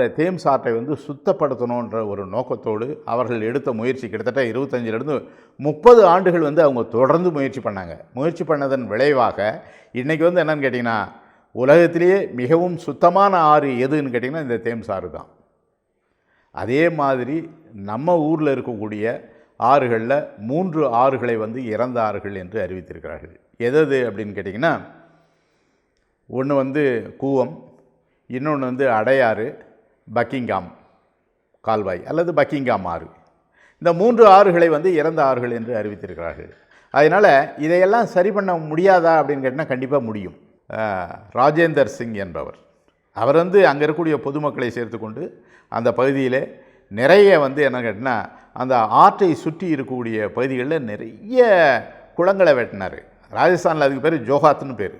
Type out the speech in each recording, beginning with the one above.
இந்த தேம்ஸ் ஆற்றை வந்து சுத்தப்படுத்தணுன்ற ஒரு நோக்கத்தோடு அவர்கள் எடுத்த முயற்சி கிட்டத்தட்ட இருபத்தஞ்சிலிருந்து முப்பது ஆண்டுகள் வந்து அவங்க தொடர்ந்து முயற்சி பண்ணாங்க. முயற்சி பண்ணதன் விளைவாக இன்றைக்கி வந்து என்னென்னு கேட்டிங்கன்னா உலகத்திலேயே மிகவும் சுத்தமான ஆறு எதுன்னு கேட்டிங்கன்னா இந்த தேம்ஸ் ஆறு தான். அதே மாதிரி நம்ம ஊரில் இருக்கக்கூடிய ஆறுகளில் மூன்று ஆறுகளை வந்து இறந்த ஆறுகள் என்று அறிவித்திருக்கிறார்கள். எதது அப்படின்னு கேட்டிங்கன்னா ஒன்று வந்து கூவம் இன்னொன்று வந்து அடையாறு பக்கிங்காம் கால்வாய் அல்லது பக்கிங்காம் ஆறு. இந்த மூன்று ஆறுகளை வந்து இறந்த ஆறுகள் என்று அறிவித்திருக்கிறார்கள். அதனால் இதையெல்லாம் சரி பண்ண முடியாதா அப்படின்னு கேட்டால் கண்டிப்பாக முடியும். ராஜேந்தர் சிங் என்பவர். அவர் வந்து அங்கே இருக்கக்கூடிய பொதுமக்களை சேர்த்துக்கொண்டு அந்த பகுதியில் நிறைய வந்து என்ன கேட்டினா அந்த ஆற்றை சுற்றி இருக்கக்கூடிய பகுதிகளில் நிறைய குளங்களை வெட்டினார். ராஜஸ்தானில் அதுக்கு பேர் ஜோகாத்னு பேர்.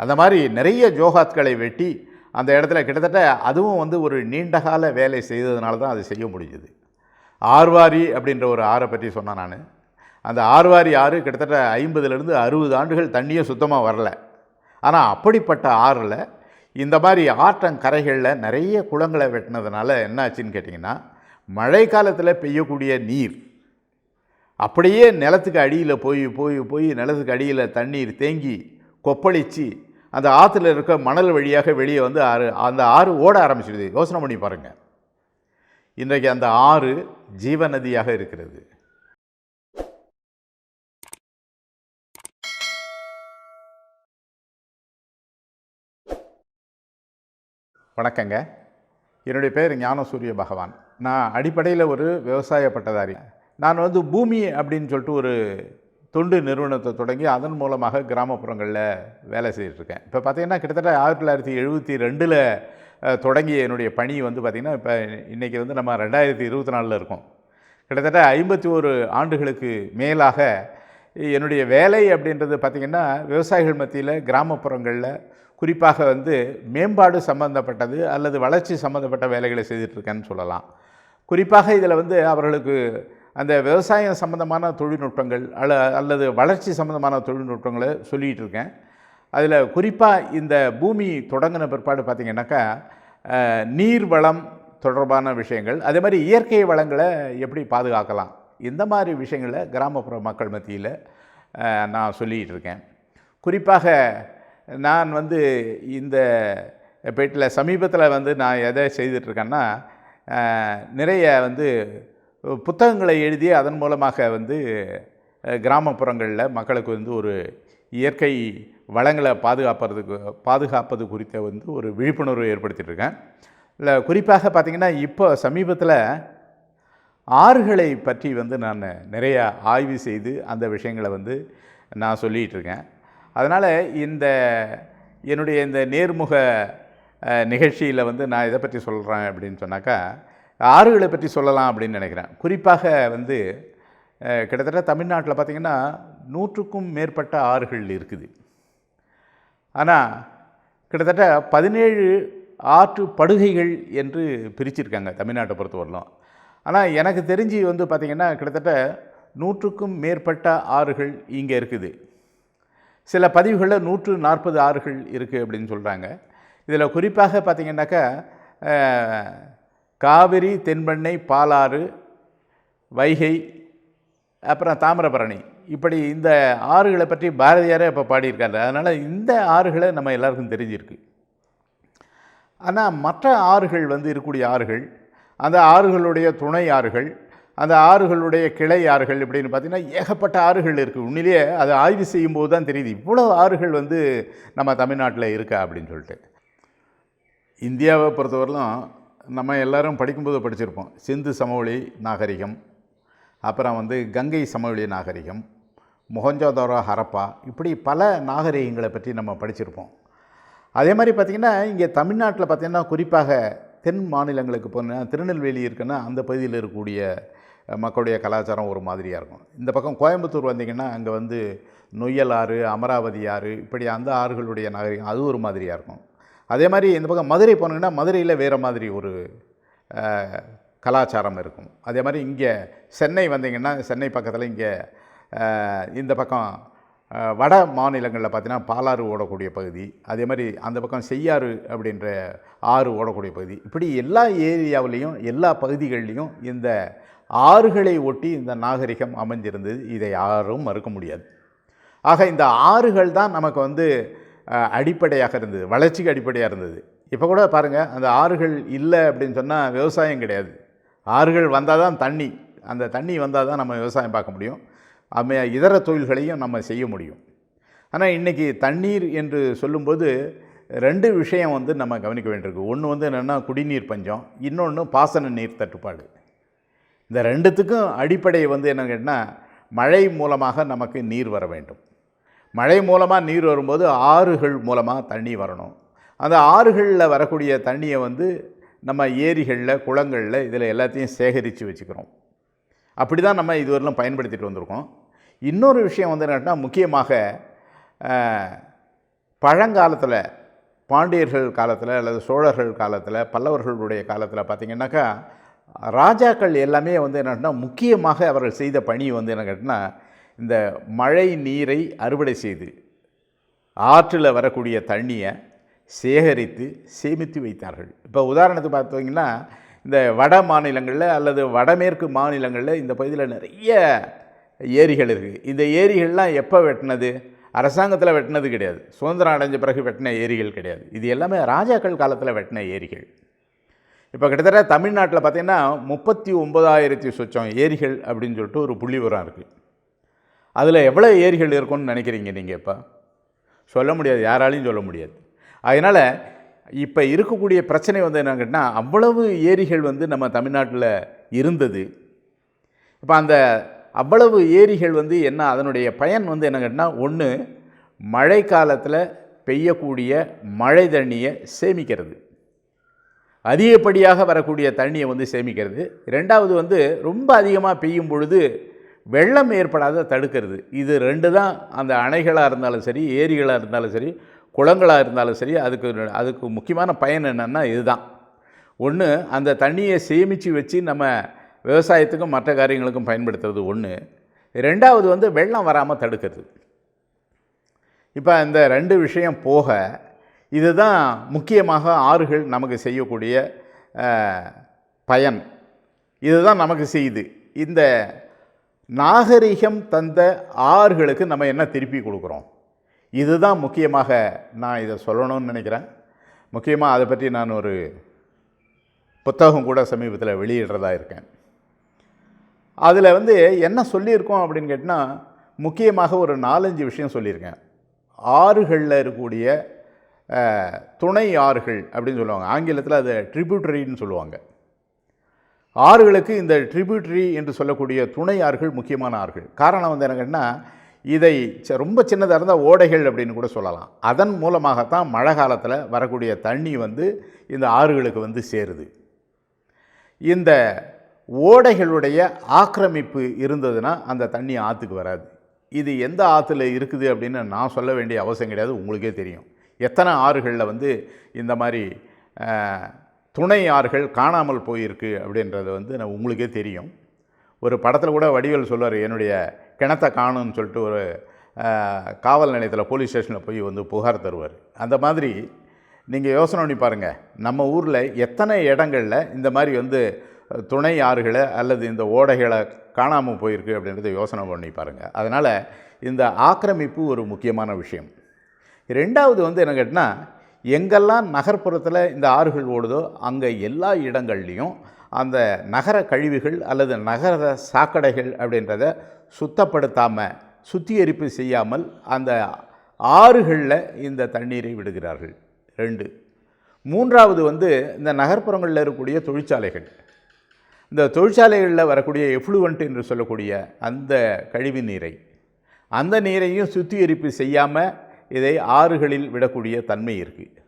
அந்த மாதிரி நிறைய ஜோகாத்களை வெட்டி அந்த இடத்துல கிட்டத்தட்ட அதுவும் வந்து ஒரு நீண்டகால வேலை செய்ததுனால தான் அது செய்ய முடிஞ்சுது. ஆர்வாரி அப்படின்ற ஒரு ஆறை பற்றி சொன்னேன் நான். அந்த ஆர்வாரி ஆறு கிட்டத்தட்ட ஐம்பதுலேருந்து அறுபது ஆண்டுகள் தண்ணியே சுத்தமாக வரல. ஆனால் அப்படிப்பட்ட ஆறில் இந்த மாதிரி ஆற்றங்கரைகளில் நிறைய குளங்களை வெட்டினதுனால என்ன ஆச்சுன்னு கேட்டிங்கன்னா மழை காலத்தில் பெய்யக்கூடிய நீர். அப்படியே நிலத்துக்கு அடியில் போய் போய் போய் நிலத்துக்கு அடியில் தண்ணீர் தேங்கி கொப்பளித்து அந்த ஆற்றுல இருக்க மணல் வழியாக வெளியே வந்து ஆறு அந்த ஆறு ஓட ஆரம்பிச்சிடுது யோசனை பண்ணி பாருங்கள் இன்றைக்கு அந்த ஆறு ஜீவநதியாக இருக்கிறது. வணக்கங்க. என்னுடைய பேர் ஞானசூரிய பகவான். நான் அடிப்படையில் ஒரு விவசாய பட்டதாரி நான் வந்து பூமி அப்படின்னு சொல்லிட்டு ஒரு தொண்டு நிறுவனத்தை தொடங்கி அதன் மூலமாக கிராமப்புறங்களில் வேலை செய்துட்ருக்கேன். இப்போ பார்த்தீங்கன்னா கிட்டத்தட்ட ஆயிரத்தி தொள்ளாயிரத்தி எழுபத்தி ரெண்டில் தொடங்கிய என்னுடைய பணி வந்து பார்த்திங்கன்னா இப்போ இன்றைக்கி வந்து நம்ம ரெண்டாயிரத்தி இருபத்தி நாலில் இருக்கோம். கிட்டத்தட்ட ஐம்பத்தி ஒரு ஆண்டுகளுக்கு மேலாக என்னுடைய வேலை அப்படின்றது பார்த்திங்கன்னா விவசாயிகள் மத்தியில் கிராமப்புறங்களில் குறிப்பாக வந்து மேம்பாடு சம்பந்தப்பட்டது அல்லது வளர்ச்சி சம்மந்தப்பட்ட வேலைகளை செய்துட்ருக்கேன்னு சொல்லலாம். குறிப்பாக இதில் வந்து அவர்களுக்கு அந்த விவசாயம் சம்மந்தமான தொழில்நுட்பங்கள் அல்ல அல்லது வளர்ச்சி சம்மந்தமான தொழில்நுட்பங்களை சொல்லிகிட்டு இருக்கேன் அதில் குறிப்பாக இந்த பூமி தொடங்கின பிற்பாடு பார்த்திங்கனாக்கா நீர் வளம் தொடர்பான விஷயங்கள் அதே மாதிரி இயற்கை வளங்களை எப்படி பாதுகாக்கலாம் இந்த மாதிரி விஷயங்களை கிராமப்புற மக்கள் மத்தியில் நான் சொல்லிகிட்டு இருக்கேன் குறிப்பாக நான் வந்து இந்த பேட்டில் சமீபத்தில் வந்து நான் எதை செய்துட்ருக்கேன்னா நிறைய வந்து புத்தகங்களை எழுதி அதன் மூலமாக வந்து கிராமப்புறங்களில் மக்களுக்கு வந்து ஒரு இயற்கை வளங்களை பாதுகாப்பதுக்கு பாதுகாப்பது குறித்த வந்து ஒரு விழிப்புணர்வு ஏற்படுத்திகிட்ருக்கேன் இல்லை குறிப்பாக பார்த்திங்கன்னா இப்போ சமீபத்தில் ஆறுகளை பற்றி வந்து நான் நிறையா ஆய்வு செய்து அந்த விஷயங்களை வந்து நான் சொல்லிகிட்டு இருக்கேன் அதனால் இந்த என்னுடைய இந்த நேர்முக நிகழ்ச்சியில் வந்து நான் இதை பற்றி சொல்கிறேன் அப்படின்னு சொன்னாக்கா ஆறுகளை பற்றி சொல்லலாம் அப்படின்னு நினைக்கிறேன். குறிப்பாக வந்து கிட்டத்தட்ட தமிழ்நாட்டில் பார்த்திங்கன்னா நூற்றுக்கும் மேற்பட்ட ஆறுகள் இருக்குது. ஆனால் கிட்டத்தட்ட பதினேழு ஆற்று படுகைகள் என்று பிரிச்சிருக்காங்க தமிழ்நாட்டை பொறுத்தவரையிலும். ஆனால் எனக்கு தெரிஞ்சு வந்து பார்த்திங்கன்னா கிட்டத்தட்ட நூற்றுக்கும் மேற்பட்ட ஆறுகள் இங்கே இருக்குது. சில பதிவுகளில் நூற்று நாற்பது ஆறுகள் இருக்குது அப்படின்னு சொல்கிறாங்க இதில் குறிப்பாக பார்த்திங்கனாக்கா காவிரி தென்பெண்ணை பாலாறு வைகை அப்புறம் தாமிரபரணி. இப்படி இந்த ஆறுகளை பற்றி பாரதியாரே இப்போ பாடியிருக்காரு. அதனால் இந்த ஆறுகளை நம்ம எல்லாருக்கும் தெரிஞ்சிருக்கு. ஆனால் மற்ற ஆறுகள் வந்து இருக்கக்கூடிய ஆறுகள் அந்த ஆறுகளுடைய துணை ஆறுகள் அந்த ஆறுகளுடைய கிளை ஆறுகள் இப்படின்னு பார்த்தீங்கன்னா ஏகப்பட்ட ஆறுகள் இருக்குது உண்மையிலேயே அதை ஆய்வு செய்யும்போது தான் தெரியுது இவ்வளோ ஆறுகள் வந்து நம்ம தமிழ்நாட்டில் இருக்கா அப்படின்னு சொல்லிட்டு. இந்தியாவை பொறுத்தவரையிலும் நம்ம எல்லோரும் படிக்கும்போது படிச்சிருப்போம். சிந்து சமவெளி நாகரிகம் அப்புறம் வந்து கங்கை சமவெளி நாகரிகம் மொஹஞ்சோதாரோ ஹரப்பா இப்படி பல நாகரிகங்களை பற்றி நம்ம படிச்சிருப்போம். அதே மாதிரி பார்த்திங்கன்னா இங்கே தமிழ்நாட்டில் பார்த்திங்கன்னா குறிப்பாக தென் மாநிலங்களுக்கு போனால் திருநெல்வேலி இருக்குன்னா அந்த பகுதியில் இருக்கக்கூடிய மக்களுடைய கலாச்சாரம் ஒரு மாதிரியாக இருக்கும். இந்த பக்கம் கோயம்புத்தூர் வந்தீங்கன்னா அங்கே வந்து நொய்யல் ஆறு அமராவதி ஆறு இப்படி அந்த ஆறுகளுடைய நாகரிகம் அது ஒரு மாதிரியாக இருக்கும். அதே மாதிரி இந்த பக்கம் மதுரை போனீங்கன்னா மதுரையில் வேறு மாதிரி ஒரு கலாச்சாரம் இருக்கும். அதே மாதிரி இங்கே சென்னை வந்தீங்கன்னா சென்னை பக்கத்தில் இங்கே இந்த பக்கம் வட மாநிலங்களில் பார்த்திங்கன்னா பாலாறு ஓடக்கூடிய பகுதி அதே மாதிரி அந்த பக்கம் செய்யாறு அப்படின்ற ஆறு ஓடக்கூடிய பகுதி இப்படி எல்லா ஏரியாவிலையும் எல்லா பகுதிகள்லையும் இந்த ஆறுகளை ஒட்டி இந்த நாகரிகம் அமைஞ்சிருந்தது இதை யாரும் மறுக்க முடியாது. ஆக இந்த ஆறுகள் தான் நமக்கு வந்து அடிப்படையாக இருந்தது. வளர்ச்சிக்கு அடிப்படையாக இருந்தது. இப்போ கூட பாருங்கள் அந்த ஆறுகள் இல்லை அப்படின்னு சொன்னால் விவசாயம் கிடையாது. ஆறுகள் வந்தால் தான் தண்ணி. அந்த தண்ணி வந்தால் தான் நம்ம விவசாயம் பார்க்க முடியும். அம்ம இதர தொழில்களையும் நம்ம செய்ய முடியும். ஆனால் இன்றைக்கி தண்ணீர் என்று சொல்லும்போது ரெண்டு விஷயம் வந்து நம்ம கவனிக்க வேண்டியிருக்கு. ஒன்று வந்து என்னென்னா குடிநீர் பஞ்சம். இன்னொன்று பாசன நீர் தட்டுப்பாடு. இந்த ரெண்டுத்துக்கும் அடிப்படை வந்து என்ன கேட்டால் மழை மூலமாக நமக்கு நீர் வர வேண்டும். மழை மூலமாக நீர் வரும்போது ஆறுகள் மூலமாக தண்ணி வரணும். அந்த ஆறுகளில் வரக்கூடிய தண்ணியை வந்து நம்ம ஏரிகளில் குளங்களில் இதில் எல்லாத்தையும் சேகரித்து வச்சுக்கிறோம். அப்படி தான் நம்ம இதுவரையிலும் பயன்படுத்திட்டு வந்திருக்கோம். இன்னொரு விஷயம் வந்து என்னென்னா முக்கியமாக பழங்காலத்தில் பாண்டியர்கள் காலத்தில் அல்லது சோழர்கள் காலத்தில் பல்லவர்களுடைய காலத்தில் பார்த்திங்கன்னாக்கா ராஜாக்கள் எல்லாமே வந்து என்னன்னா முக்கியமாக அவர்கள் செய்த பணி வந்து என்ன கேட்டால் இந்த மழை நீரை அறுவடை செய்து ஆற்றில் வரக்கூடிய தண்ணியை சேகரித்து சேமித்து வைத்தார்கள். இப்போ உதாரணத்துக்கு பார்த்தீங்கன்னா இந்த வட மாநிலங்களில் அல்லது வடமேற்கு மாநிலங்களில் இந்த பகுதியில் நிறைய ஏரிகள் இருக்குது. இந்த ஏரிகள்லாம் எப்போ வெட்டினது? அரசாங்கத்தில் வெட்டினது கிடையாது. சுதந்திரம் அடைஞ்ச பிறகு வெட்டின ஏரிகள் கிடையாது. இது எல்லாமே ராஜாக்கள் காலத்தில் வெட்டின ஏரிகள். இப்போ கிட்டத்தட்ட தமிழ்நாட்டில் பார்த்திங்கன்னா முப்பத்தி ஒம்பதாயிரத்தி சொச்சம் ஏரிகள் அப்படின்னு சொல்லிட்டு ஒரு புள்ளி உரம் இருக்குது. அதில் எவ்வளோ ஏரிகள் இருக்கும்னு நினைக்கிறீங்க நீங்கள் இப்போ? சொல்ல முடியாது யாராலையும் சொல்ல முடியாது. அதனால் இப்போ இருக்கக்கூடிய பிரச்சனை வந்து என்னன்னு கேட்டால் அவ்வளவு ஏரிகள் வந்து நம்ம தமிழ்நாட்டில் இருந்தது. இப்போ அந்த அவ்வளவு ஏரிகள் வந்து என்ன அதனுடைய பயன் வந்து என்ன கேட்டால் ஒன்று மழை காலத்தில் பெய்யக்கூடிய மழை தண்ணியை சேமிக்கிறது. அதிகப்படியாக வரக்கூடிய தண்ணியை வந்து சேமிக்கிறது. ரெண்டாவது வந்து ரொம்ப அதிகமாக பெய்யும் பொழுது வெள்ளம் ஏற்படாத தடுக்கிறது. இது ரெண்டு தான் அந்த அணைகளாக இருந்தாலும் சரி ஏரிகளாக இருந்தாலும் சரி குளங்களாக இருந்தாலும் சரி அதுக்கு அதுக்கு முக்கியமான பயன் என்னென்னா இதுதான். ஒன்று அந்த தண்ணியை சேமித்து வச்சு நம்ம விவசாயத்துக்கும் மற்ற காரியங்களுக்கும் பயன்படுத்துறது ஒன்று ரெண்டாவது வந்து வெள்ளம் வராமல் தடுக்கிறது. இப்போ இந்த ரெண்டு விஷயம் போக இதுதான் முக்கியமாக ஆறுகள் நமக்கு செய்யக்கூடிய பயன். இதுதான் நமக்கு செய்யுது இந்த நாகரிகம் தந்த ஆறுகளுக்கு நம்ம என்ன திருப்பி கொடுக்குறோம்? இதுதான் முக்கியமாக நான் இதை சொல்லணும்னு நினைக்கிறேன். முக்கியமாக அதை பற்றி நான் ஒரு புத்தகம் கூட சமீபத்தில் வெளியிடுறதா இருக்கேன். அதில் வந்து என்ன சொல்லியிருக்கோம் அப்படின்னு கேட்டால் முக்கியமாக ஒரு நாலஞ்சு விஷயம் சொல்லியிருக்கேன். ஆறுகளில் இருக்கக்கூடிய துணை ஆறுகள் அப்படின்னு சொல்லுவாங்க. ஆங்கிலத்தில் அது ட்ரிபியூட்டரின்னு சொல்லுவாங்க. ஆறுகளுக்கு இந்த ட்ரிபியூட்டரி என்று சொல்லக்கூடிய துணை ஆறுகள் முக்கியமான ஆறுகள். காரணம் வந்து என்னங்கன்னா இதை ச- ரொம்ப சின்னதாக இருந்தால் ஓடைகள் அப்படின்னு கூட சொல்லலாம். அதன் மூலமாகத்தான் மழை காலத்தில் வரக்கூடிய தண்ணி வந்து இந்த ஆறுகளுக்கு வந்து சேருது. இந்த ஓடைகளுடைய ஆக்கிரமிப்பு இருந்ததுன்னா அந்த தண்ணி ஆற்றுக்கு வராது. இது எந்த ஆற்றுல இருக்குது அப்படின்னு நான் சொல்ல வேண்டிய அவசியம் கிடையாது உங்களுக்கே தெரியும். எத்தனை ஆறுகளில் வந்து இந்த மாதிரி துணை ஆறுகள் காணாமல் போயிருக்கு அப்படின்றது வந்து நான் உங்களுக்கே தெரியும். ஒரு படத்தில் கூட வடிவேல் சொல்லுவார் என்னுடைய கிணத்தை காணும்னு சொல்லிட்டு ஒரு காவல் நிலையத்தில் போலீஸ் ஸ்டேஷனில் போய் வந்து புகார் தருவார். அந்த மாதிரி நீங்கள் யோசனை பண்ணி பாருங்கள் நம்ம ஊரில் எத்தனை இடங்களில் இந்த மாதிரி வந்து துணை ஆறுகளை அல்லது இந்த ஓடைகளை காணாமல் போயிருக்கு அப்படின்றத யோசனை பண்ணி பாருங்கள் அதனால் இந்த ஆக்கிரமிப்பு ஒரு முக்கியமான விஷயம். ரெண்டாவது வந்து என்ன கேட்டால் எங்கெல்லாம் நகர்ப்புறத்தில் இந்த ஆறுகள் ஓடுதோ அங்கே எல்லா இடங்கள்லையும் அந்த நகர கழிவுகள் அல்லது நகர சாக்கடைகள் அப்படின்றத சுத்தப்படுத்தாமல் சுத்திகரிப்பு செய்யாமல் அந்த ஆறுகளில் இந்த தண்ணீரை விடுகிறார்கள். ரெண்டு. மூன்றாவது வந்து இந்த நகர்ப்புறங்களில் இருக்கக்கூடிய தொழிற்சாலைகள். இந்த தொழிற்சாலைகளில் வரக்கூடிய எஃப்ளூவன்ட் என்று சொல்லக்கூடிய அந்த கழிவு நீரை அந்த நீரையும் சுத்திகரிப்பு செய்யாமல் இதை ஆறுகளில் விடக்கூடிய தன்மை இருக்குது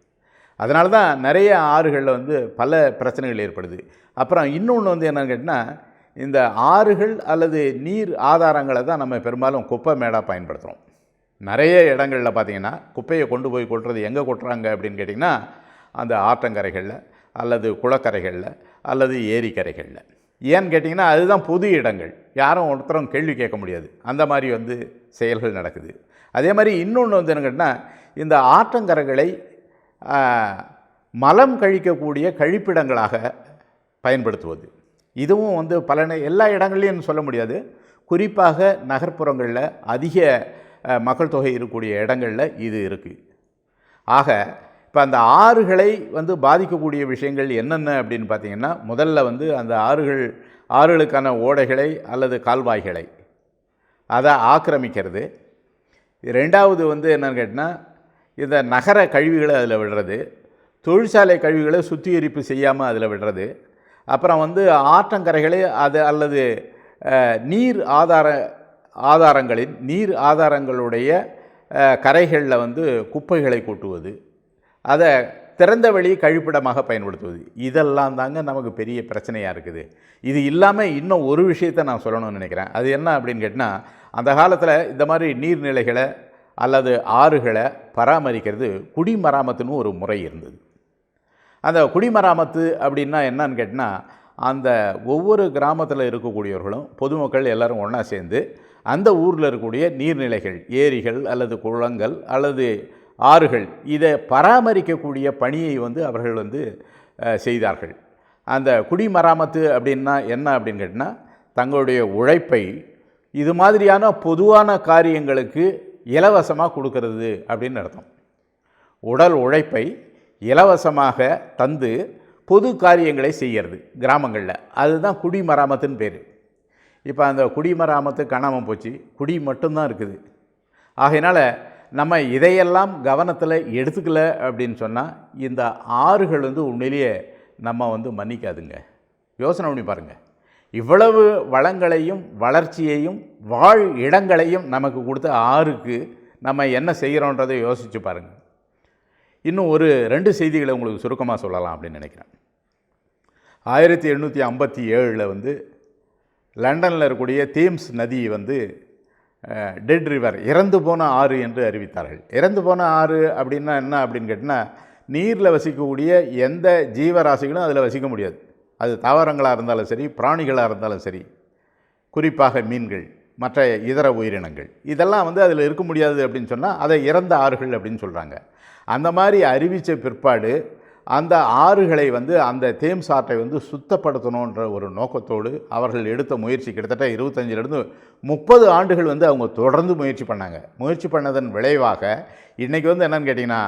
அதனால தான் நிறைய ஆறுகளில் வந்து பல பிரச்சனைகள் ஏற்படுது. அப்புறம் இன்னொன்று வந்து என்னன்னு கேட்டால் இந்த ஆறுகள் அல்லது நீர் ஆதாரங்களை தான் நம்ம பெரும்பாலும் குப்பை மேடாக பயன்படுத்துகிறோம் நிறைய இடங்களில் பார்த்தீங்கன்னா குப்பையை கொண்டு போய் கொட்டுறது எங்கே கொட்டுறாங்க அப்படின்னு கேட்டிங்கன்னா அந்த ஆற்றங்கரைகளில் அல்லது குளக்கரைகளில் அல்லது ஏரிக்கரைகளில். ஏன்னு கேட்டிங்கன்னா அதுதான் பொது இடங்கள். யாரும் ஒருத்தரும் கேள்வி கேட்க முடியாது. அந்த மாதிரி வந்து செயல்கள் நடக்குது. அதே மாதிரி இன்னொன்று வந்து என்ன கேட்டால் இந்த ஆற்றங்கரைகளை மலம் கழிக்கக்கூடிய கழிப்பிடங்களாக பயன்படுத்துவது. இதுவும் வந்து பல எல்லா இடங்கள்லையும் சொல்ல முடியாது. குறிப்பாக நகர்ப்புறங்களில் அதிக மக்கள் தொகை இருக்கக்கூடிய இடங்களில் இது இருக்குது ஆக இப்போ அந்த ஆறுகளை வந்து பாதிக்கக்கூடிய விஷயங்கள் என்னென்ன அப்படின்னு பார்த்தீங்கன்னா முதல்ல வந்து அந்த ஆறுகள் ஆறுகளுக்கான ஓடைகளை அல்லது கால்வாய்களை அதை ஆக்கிரமிக்கிறது. ரெண்டாவது வந்து என்னென்னு கேட்டால் இந்த நகர கழிவுகளை அதில் விடுறது தொழிற்சாலை கழிவுகளை சுத்திகரிப்பு செய்யாமல் அதில் விடுறது அப்புறம் வந்து ஆற்றங்கரைகளை அது அல்லது நீர் ஆதார ஆதாரங்களின் நீர் ஆதாரங்களுடைய கரைகளில் வந்து குப்பைகளை கொட்டுவது அதை திறந்த வழி கழிப்பிடமாக பயன்படுத்துவது. இதெல்லாம் தாங்க நமக்கு பெரிய பிரச்சனையாக இருக்குது. இது இல்லாமல் இன்னும் ஒரு விஷயத்தை நான் சொல்லணும்னு நினைக்கிறேன். அது என்ன அப்படின்னு கேட்டால் அந்த காலத்தில் இந்த மாதிரி நீர்நிலைகளை அல்லது ஆறுகளை பராமரிக்கிறது குடிமராமத்துன்னு ஒரு முறை இருந்தது. அந்த குடிமராமத்து அப்படின்னா என்னன்னு கேட்டால் அந்த ஒவ்வொரு கிராமத்தில் இருக்கக்கூடியவர்களும் பொதுமக்கள் எல்லோரும் ஒன்றா சேர்ந்து அந்த ஊரில் இருக்கக்கூடிய நீர்நிலைகள் ஏரிகள் அல்லது குளங்கள் அல்லது ஆறுகள். இதை பராமரிக்கக்கூடிய பணியை வந்து அவர்கள் வந்து செய்தார்கள். அந்த குடிமராமத்து அப்படின்னா என்ன அப்படின்னு கேட்டால் தங்களுடைய உழைப்பை இது மாதிரியான பொதுவான காரியங்களுக்கு இலவசமாக கொடுக்கறது அப்படின்னு அர்த்தம். உடல் உழைப்பை இலவசமாக தந்து பொது காரியங்களை செய்கிறது கிராமங்களில். அதுதான் குடிமராமத்துன்னு பேர். இப்போ அந்த குடிமராமத்து காணாமல் போச்சு. குடி மட்டும்தான் இருக்குது. ஆகையினால நம்ம இதையெல்லாம் கவனத்தில் எடுத்துக்கல அப்படின்னு சொன்னால் இந்த ஆறுகள் வந்து உண்மையிலேயே நம்ம வந்து மன்னிக்காதுங்க. யோசனை பண்ணி பாருங்கள் இவ்வளவு வளங்களையும் வளர்ச்சியையும் வாழ் இடங்களையும் நமக்கு கொடுத்த ஆறுக்கு நம்ம என்ன செய்கிறோன்றதை யோசித்து பாருங்கள் இன்னும் ஒரு ரெண்டு செய்திகளை உங்களுக்கு சுருக்கமாக சொல்லலாம் அப்படின்னு நினைக்கிறேன். ஆயிரத்தி எண்ணூற்றி ஐம்பத்தி ஏழில் வந்து லண்டனில் இருக்கக்கூடிய தேம்ஸ் நதி வந்து டெட் ரிவர் இறந்து போன ஆறு என்று அறிவித்தார்கள். இறந்து போன ஆறு அப்படின்னா என்ன அப்படின்னு கேட்டால் நீரில் வசிக்கக்கூடிய எந்த ஜீவராசிகளும் அதில் வசிக்க முடியாது. அது தாவரங்களாக இருந்தாலும் சரி பிராணிகளாக இருந்தாலும் சரி. குறிப்பாக மீன்கள் மற்ற இதர உயிரினங்கள். இதெல்லாம் வந்து அதில் இருக்க முடியாது அப்படின்னு சொன்னால் அதை இறந்த ஆறுகள் அப்படின்னு சொல்கிறாங்க அந்த மாதிரி அறிவித்த பிற்பாடு அந்த ஆறுகளை வந்து அந்த தேம்ஸ் ஆற்றை வந்து சுத்தப்படுத்தணுன்ற ஒரு நோக்கத்தோடு அவர்கள் எடுத்த முயற்சி. கிட்டத்தட்ட இருபத்தஞ்சிலிருந்து முப்பது ஆண்டுகள் வந்து அவங்க தொடர்ந்து முயற்சி பண்ணாங்க. முயற்சி பண்ணதன் விளைவாக இன்றைக்கி வந்து என்னென்னு கேட்டிங்கன்னா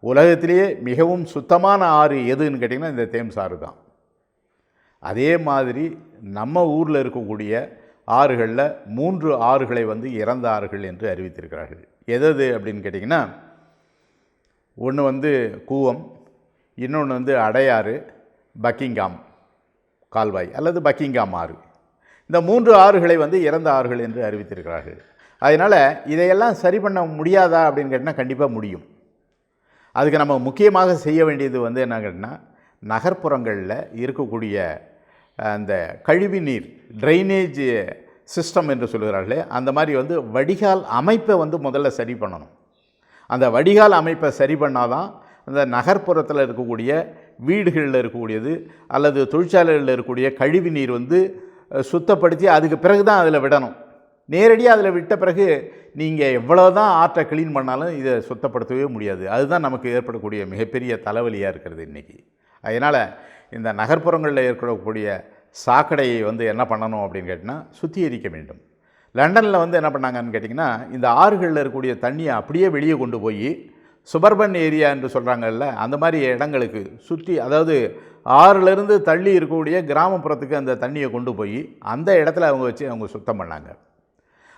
உலகத்திலேயே மிகவும் சுத்தமான ஆறு எதுன்னு கேட்டிங்கன்னா இந்த தேம்ஸ் ஆறு தான். அதே மாதிரி நம்ம ஊரில் இருக்கக்கூடிய ஆறுகளில் மூன்று ஆறுகளை வந்து இறந்த ஆறுகள் என்று அறிவித்திருக்கிறார்கள். எதது அப்படின்னு கேட்டிங்கன்னா ஒன்று வந்து கூவம் இன்னொன்று வந்து அடையாறு பக்கிங்காம் கால்வாய் அல்லது பக்கிங்காம் ஆறு. இந்த மூன்று ஆறுகளை வந்து இறந்த ஆறுகள் என்று அறிவித்திருக்கிறார்கள். அதனால் இதையெல்லாம் சரி பண்ண முடியாதா அப்படின்னு கேட்டால் கண்டிப்பாக முடியும். அதுக்கு நம்ம முக்கியமாக செய்ய வேண்டியது வந்து என்ன கேட்டால் நகர்ப்புறங்களில் இருக்கக்கூடிய அந்த கழிவு நீர் ட்ரைனேஜ் சிஸ்டம் என்று சொல்கிறார்களே அந்த மாதிரி வந்து வடிகால் அமைப்பை வந்து முதல்ல சரி பண்ணணும். அந்த வடிகால் அமைப்பை சரி பண்ணாதான் அந்த நகர்ப்புறத்தில் இருக்கக்கூடிய வீடுகளில் இருக்கக்கூடியது அல்லது தொழிற்சாலைகளில் இருக்கக்கூடிய கழிவு நீர் வந்து சுத்தப்படுத்தி அதுக்கு பிறகு தான் அதில் விடணும். நேரடியாக அதில் விட்ட பிறகு நீங்கள் எவ்வளோ தான் ஆற்றை க்ளீன் பண்ணாலும் இதை சுத்தப்படுத்தவே முடியாது. அதுதான் நமக்கு ஏற்படக்கூடிய மிகப்பெரிய தலைவலியாக இருக்கிறது இன்றைக்கி அதனால் இந்த நகர்ப்புறங்களில் ஏற்படக்கூடிய சாக்கடையை வந்து என்ன பண்ணணும் அப்படின்னு கேட்டிங்கன்னா சுத்திகரிக்க வேண்டும். லண்டனில் வந்து என்ன பண்ணாங்கன்னு கேட்டிங்கன்னா இந்த ஆறுகளில் இருக்கக்கூடிய தண்ணியை அப்படியே வெளியே கொண்டு போய் சுபர்பன் ஏரியா என்று சொல்கிறாங்கல்ல அந்த மாதிரி இடங்களுக்கு சுற்றி அதாவது ஆறுலேருந்து தள்ளி இருக்கக்கூடிய கிராமப்புறத்துக்கு அந்த தண்ணியை கொண்டு போய் அந்த இடத்துல அவங்க வச்சு அவங்க சுத்தம் பண்ணாங்க.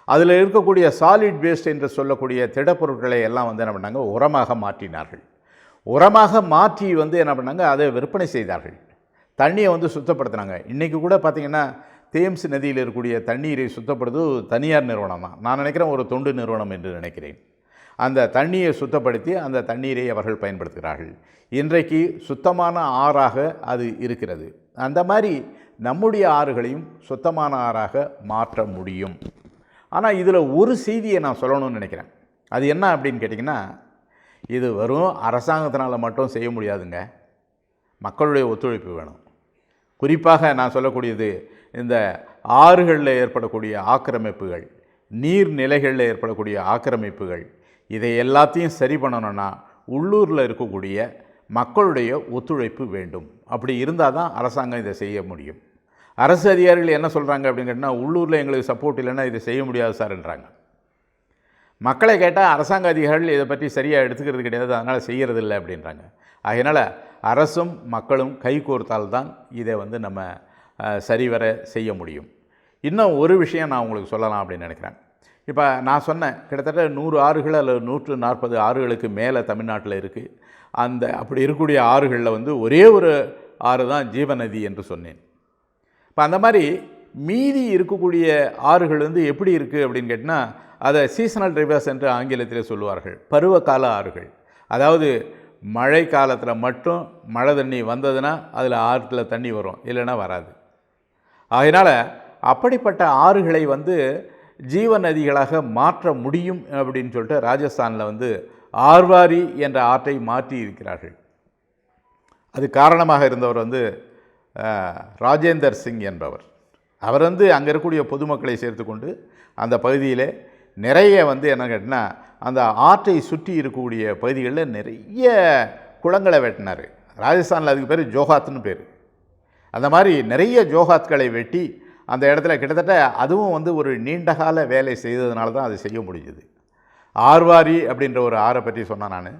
அதில் இருக்கக்கூடிய சாலிட் வேஸ்ட் என்று சொல்லக்கூடிய திடப்பொருட்களை எல்லாம் வந்து என்ன பண்ணாங்க? உரமாக மாற்றினார்கள். உரமாக மாற்றி வந்து என்ன பண்ணாங்க? அதை விற்பனை செய்தார்கள். தண்ணியை வந்து சுத்தப்படுத்தினாங்க. இன்றைக்கி கூட பார்த்திங்கன்னா தேம்ஸ் நதியில் இருக்கக்கூடிய தண்ணீரை சுத்தப்படுத்துவது தனியார் நிறுவனம்? தான் நான் நினைக்கிறேன் ஒரு தொண்டு நிறுவனம் என்று நினைக்கிறேன். அந்த தண்ணியை சுத்தப்படுத்தி அந்த தண்ணீரை அவர்கள் பயன்படுத்துகிறார்கள். இன்றைக்கு சுத்தமான ஆறாக அது இருக்கிறது. அந்த மாதிரி நம்முடைய ஆறுகளையும் சுத்தமான ஆறாக மாற்ற முடியும். ஆனால் இதில் ஒரு செய்தியை நான் சொல்லணும்னு நினைக்கிறேன். அது என்ன அப்படின்னு கேட்டிங்கன்னா இது வெறும் அரசாங்கத்தினால் மட்டும் செய்ய முடியாதுங்க. மக்களுடைய ஒத்துழைப்பு வேணும். குறிப்பாக நான் சொல்லக்கூடியது இந்த ஆறுகளில் ஏற்படக்கூடிய ஆக்கிரமிப்புகள் நீர்நிலைகளில் ஏற்படக்கூடிய ஆக்கிரமிப்புகள் இதை எல்லாத்தையும் சரி பண்ணணும்னா உள்ளூரில் இருக்கக்கூடிய மக்களுடைய ஒத்துழைப்பு வேண்டும். அப்படி இருந்தால் தான் அரசாங்கம் இதை செய்ய முடியும். அரசு அதிகாரிகள் என்ன சொல்கிறாங்க அப்படின்னு கேட்டால் உள்ளூரில் எங்களுக்கு சப்போர்ட் இல்லைன்னா இதை செய்ய முடியாது சார்ன்றாங்க மக்களை கேட்டால் அரசாங்க அதிகாரிகள் இதை பற்றி சரியாக எடுத்துக்கிறது கிடையாது அதனால் செய்கிறது இல்லை அப்படின்றாங்க. அதனால் அரசும் மக்களும் கைகோர்த்தால் தான் இதை வந்து நம்ம சரிவர செய்ய முடியும். இன்னும் ஒரு விஷயம் நான் உங்களுக்கு சொல்லலாம் அப்படின்னு நினைக்கிறேன். இப்போ நான் சொன்னேன் கிட்டத்தட்ட நூறு ஆறுகள் அல்லது நூற்று நாற்பது ஆறுகளுக்கு மேலே தமிழ்நாட்டில் இருக்குது அந்த அப்படி இருக்கக்கூடிய ஆறுகளில் வந்து ஒரே ஒரு ஆறு தான் ஜீவநதி என்று சொன்னேன். இப்போ அந்த மாதிரி மீதி இருக்கக்கூடிய ஆறுகள் வந்து எப்படி இருக்குது அப்படின்னு கேட்டிங்கன்னா அதை சீசனல் ரிவர்ஸ் என்று ஆங்கிலத்தில் சொல்லுவார்கள். பருவகால ஆறுகள். அதாவது மழை காலத்தில் மட்டும் மழை தண்ணி வந்ததுன்னா அதில் ஆற்றுல தண்ணி வரும் இல்லைன்னா வராது. அதனால் அப்படிப்பட்ட ஆறுகளை வந்து ஜீவ நதிகளாக மாற்ற முடியும் அப்படின்னு சொல்லிட்டு ராஜஸ்தானில் வந்து ஆர்வாரி என்ற ஆற்றை மாற்றி இருக்கிறார்கள் அது காரணமாக இருந்தவர் வந்து ராஜேந்தர் சிங் என்பவர். அவர் வந்து அங்கே இருக்கக்கூடிய பொதுமக்களை சேர்த்துக்கொண்டு அந்த பகுதியிலே நிறைய வந்து என்ன கேட்டினா அந்த ஆற்றை சுற்றி இருக்கக்கூடிய பகுதிகளில் நிறைய குளங்களை வெட்டினார். ராஜஸ்தானில் அதுக்கு பேர் ஜோஹாத்னு பேர். அந்த மாதிரி நிறைய ஜோஹாத்களை வெட்டி அந்த இடத்துல கிட்டத்தட்ட அதுவும் வந்து ஒரு நீண்டகால வேலை செய்ததுனால தான் அது செய்ய முடிஞ்சுது. ஆர்வாரி அப்படின்ற ஒரு ஆறை பற்றி சொன்னேன் நான்.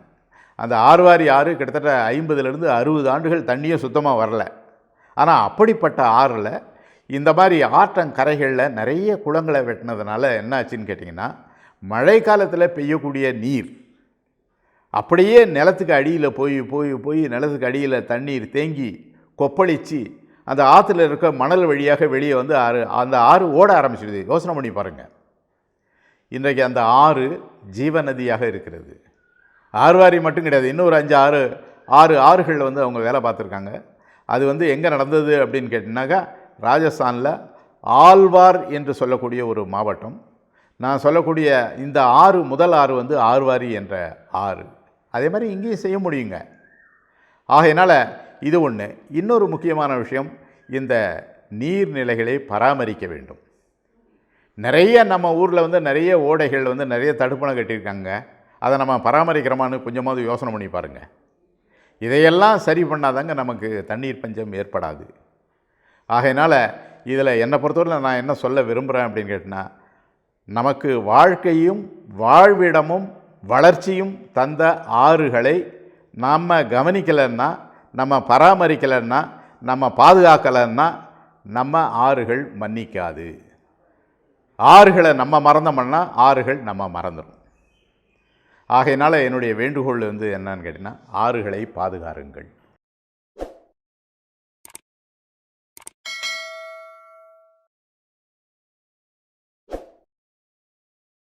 அந்த ஆர்வாரி ஆறு கிட்டத்தட்ட ஐம்பதுலேருந்து அறுபது ஆண்டுகள் தண்ணியே சுத்தமாக வரல. ஆனால் அப்படிப்பட்ட ஆறில் இந்த மாதிரி ஆற்றங்கரைகளில் நிறைய குளங்களை வெட்டினதுனால என்னாச்சுன்னு கேட்டிங்கன்னா மழை காலத்தில் பெய்யக்கூடிய நீர். அப்படியே நிலத்துக்கு அடியில் போய் போய் போய் நிலத்துக்கு அடியில் தண்ணீர் தேங்கி கொப்பளித்து அந்த ஆற்றுல இருக்க மணல் வழியாக வெளியே வந்து ஆறு அந்த ஆறு ஓட ஆரம்பிச்சிடுது. யோசனை பண்ணி பாருங்கள் இன்றைக்கு அந்த ஆறு ஜீவநதியாக இருக்கிறது. ஆறுவாரி மட்டும் கிடையாது. இன்னொரு அஞ்சு ஆறு ஆறு ஆறுகளில் வந்து அவங்க வேலை பார்த்துருக்காங்க. அது வந்து எங்கே நடந்தது அப்படின்னு கேட்டிங்கனாக்கா ராஜஸ்தானில் ஆழ்வார் என்று சொல்லக்கூடிய ஒரு மாவட்டம். நான் சொல்லக்கூடிய இந்த ஆறு முதல் ஆறு வந்து ஆர்வாரி என்ற ஆறு. அதே மாதிரி இங்கேயும் செய்ய முடியுங்க. ஆகையினால் இது ஒன்று இன்னொரு முக்கியமான விஷயம் இந்த நீர்நிலைகளை பராமரிக்க வேண்டும். நிறைய நம்ம ஊரில் வந்து நிறைய ஓடைகள் வந்து நிறைய தடுப்பணம் கட்டியிருக்காங்க. அதை நம்ம பராமரிக்கிறோமான்னு கொஞ்சமாவது யோசனை பண்ணி பாருங்கள் இதையெல்லாம் சரி பண்ணாதாங்க நமக்கு தண்ணீர் பஞ்சம் ஏற்படாது. ஆகையினால் இதில் என்னை பொறுத்தவரை நான் என்ன சொல்ல விரும்புகிறேன் அப்படின்னு கேட்டினா நமக்கு வாழ்க்கையும் வாழ்விடமும் வளர்ச்சியும் தந்த ஆறுகளை நாம் கவனிக்கலைன்னா நம்ம பராமரிக்கலைன்னா நம்ம பாதுகாக்கலைன்னா நம்ம ஆறுகள் மன்னிக்காது. ஆறுகளை நம்ம மறந்தோம்னா ஆறுகள் நம்ம மறந்துடும் ஆகையினால் என்னுடைய வேண்டுகோள் வந்து என்னன்னு கேட்டிங்கன்னா ஆறுகளை பாதுகாருங்கள்.